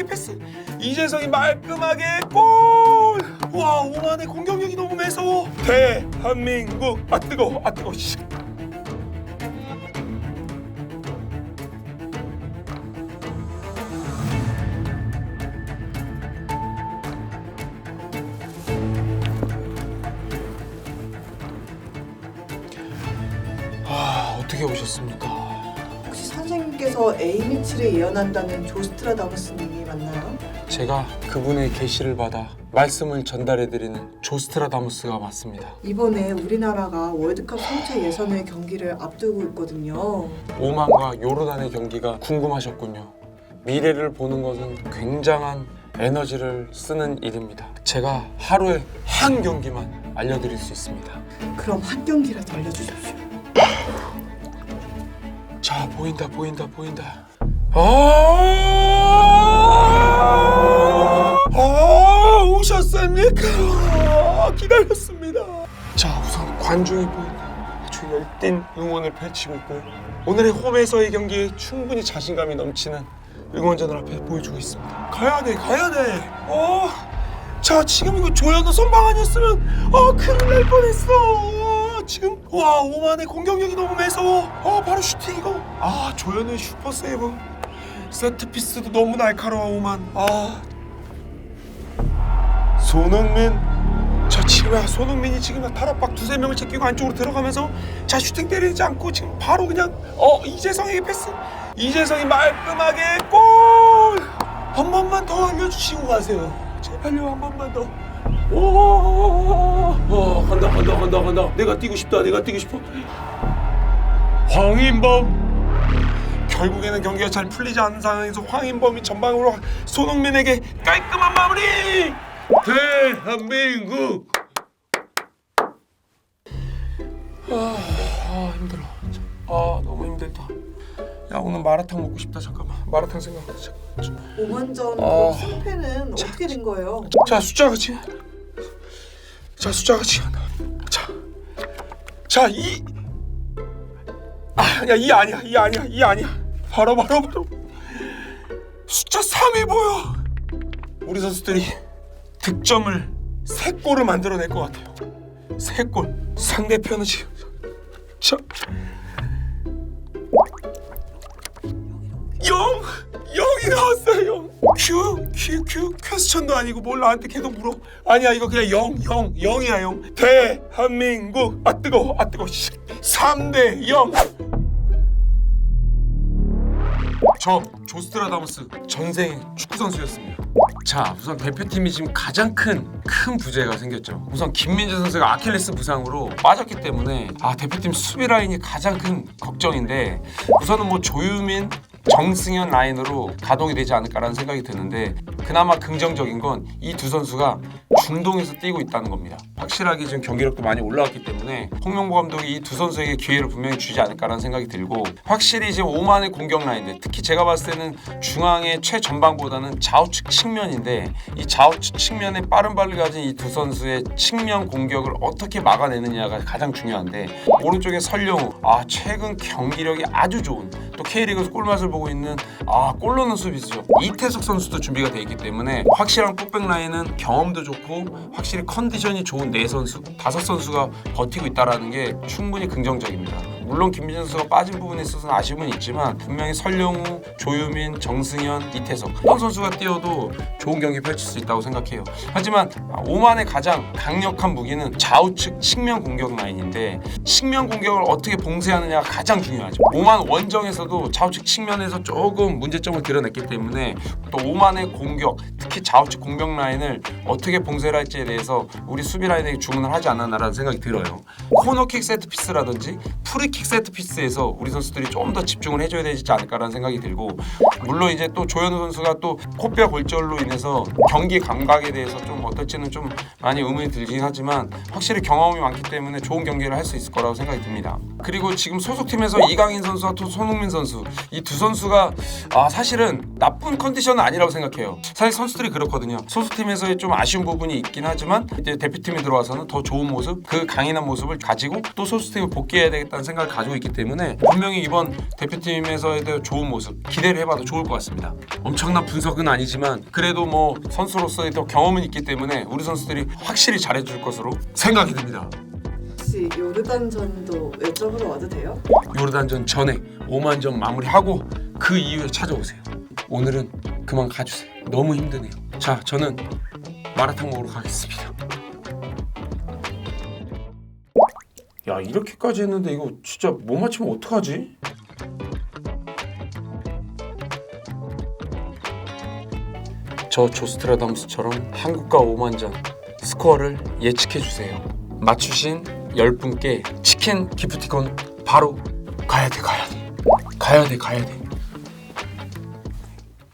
이재성에게 패스. 이재성이 말끔하게 골. 와 오만의 공격력이 너무 매서워. 대한민국 아 뜨거 아 뜨거. 씨. 아 어떻게 오셨습니까? 혹시 선생님께서 A미치를 예언한다는 조스트라다무스님이 맞나요? 제가 그분의 계시를 받아 말씀을 전달해드리는 조스트라다무스가 맞습니다. 이번에 우리나라가 월드컵 3차 예선의 경기를 앞두고 있거든요. 오만과 요르단의 경기가 궁금하셨군요. 미래를 보는 것은 굉장한 에너지를 쓰는 일입니다. 제가 하루에 한 경기만 알려드릴 수 있습니다. 그럼 한 경기라도 알려주십시오. 자 보인다 보인다 보인다. 아, 아 오셨습니까? 기다렸습니다. 자 우선 관중이 보인다. 아주 열띤 응원을 펼치고 있고요. 오늘의 홈에서의 경기에 충분히 자신감이 넘치는 응원전을 앞에 보여주고 있습니다. 가야 돼, 가야 돼. 어, 자 지금 이거 조현우 선방 아니었으면 어 큰일 날 뻔했어. 어, 지금 와 오만의 공격력이 너무 매서워. 어 바로 슈팅 이거. 아 조현우의 슈퍼 세이브. 세트 피스도 너무 날카로워 오만. 아 손흥민. 자 지금 손흥민이 지금 타락박 두세 명을 제끼고 안쪽으로 들어가면서 자 슈팅 때리지 않고 지금 바로 그냥 어 이재성에게 패스 이재성이 말끔하게 골 한 번만 더 알려주시고 가세요 제발요 한 번만 더 오, 어, 간다 간다 간다 간다. 내가 뛰고 싶다 내가 뛰고 싶어. 황인범. 결국에는 경기가 잘 풀리지 않는 상황에서 황인범이 전방으로 손흥민에게 깔끔한 마무리! 대한민국! 아, 아 힘들어. 아 너무 힘들다. 야 오늘 마라탕 먹고 싶다. 잠깐만. 마라탕 생각나 잠깐만. 오만전 아. 그 승패는 어떻게 된 거예요? 자 숫자가 지금 자 숫자가 지금 자자이. 아야 이 아니야 이 아니야 이 아니야. 바로 바로 바로. 숫자 3이 보여 우리 선수들이 득점을 세 골을 만들어낼 것 같아요. 세골. 상대편은 지금. 자 영! 영이 나왔어요 영 큐! 큐! 큐! 퀘스천도 아니고 뭘 나한테 계속 물어 아니야 이거 그냥 영! 영! 영이야 영 대한민국 아 뜨거워 아 뜨거워 3대 0 저 조스트라다무스 전생 축구 선수였습니다. 자, 우선 대표팀이 지금 가장 큰 큰 부재가 생겼죠. 우선 김민재 선수가 아킬레스 부상으로 빠졌기 때문에 아 대표팀 수비 라인이 가장 큰 걱정인데 우선은 뭐 조유민 정승현 라인으로 가동이 되지 않을까라는 생각이 드는데 그나마 긍정적인 건 이 두 선수가 중동에서 뛰고 있다는 겁니다. 확실하게 지금 경기력도 많이 올라왔기 때문에 홍명보 감독이 이 두 선수에게 기회를 분명히 주지 않을까라는 생각이 들고 확실히 지금 오만의 공격 라인들 특히 제가 봤을 때는 중앙의 최전방보다는 좌우측 측면인데 이 좌우측 측면에 빠른 발을 가진 이 두 선수의 측면 공격을 어떻게 막아내느냐가 가장 중요한데 오른쪽에 설령우 아 최근 경기력이 아주 좋은 또 K리그에서 꿀맛을 보고 있는 아 골로는 수비수죠 이태석 선수도 준비가 돼 있기 때문에 확실한 풋백 라인은 경험도 좋고 확실히 컨디션이 좋은 네 선수 다섯 선수가 버티고 있다라는 게 충분히 긍정적입니다. 물론 김민재 선수가 빠진 부분에 있어서는 아쉬움은 있지만 분명히 설령우, 조유민, 정승현, 이태석 어떤 선수가 뛰어도 좋은 경기 펼칠 수 있다고 생각해요. 하지만 오만의 가장 강력한 무기는 좌우측 측면 공격 라인인데 측면 공격을 어떻게 봉쇄하느냐가 가장 중요하죠. 오만 원정에서도 좌우측 측면에서 조금 문제점을 드러냈기 때문에 또 오만의 공격, 특히 좌우측 공격 라인을 어떻게 봉쇄를 할지에 대해서 우리 수비 라인에게 주문을 하지 않았나라는 생각이 들어요. 코너킥 세트 피스라든지 프리킥 세트 피스에서 우리 선수들이 좀 더 집중을 해줘야 되지 않을까라는 생각이 들고 물론 이제 또 조현우 선수가 또 코뼈 골절로 인해서 경기 감각에 대해서 좀 어떨지는 좀 많이 의문이 들긴 하지만 확실히 경험이 많기 때문에 좋은 경기를 할 수 있을 거라고 생각이 듭니다. 그리고 지금 소속팀에서 이강인 선수와 또 손흥민 선수 이 두 선수가 아 사실은 나쁜 컨디션은 아니라고 생각해요. 사실 선수들이 그렇거든요. 소속팀에서의 좀 아쉬운 부분이 있긴 하지만 이제 대표팀에 들어와서는 더 좋은 모습, 그 강인한 모습을 가지고 또 소속팀에 복귀해야 되겠다는 생각을 가지고 있기 때문에 분명히 이번 대표팀에서의 좋은 모습 기대를 해봐도 좋을 것 같습니다. 엄청난 분석은 아니지만 그래도 뭐 선수로서의 더 경험은 있기 때문에 우리 선수들이 확실히 잘해줄 것으로 생각이 듭니다. 혹시 요르단전도 여쭤보러 와도 돼요? 요르단전 전에 5만전 마무리하고 그 이후에 찾아오세요. 오늘은 그만 가주세요. 너무 힘드네요. 자, 저는 마라탕 먹으러 가겠습니다. 야, 이렇게까지 했는데 이거 진짜 못 맞추면 어떡하지? 저 조스트라다무스처럼 한국과 5만전 스코어를 예측해 주세요. 맞추신 10분께 치킨 기프티콘 바로 가야 돼 가야 돼 가야 돼 가야 돼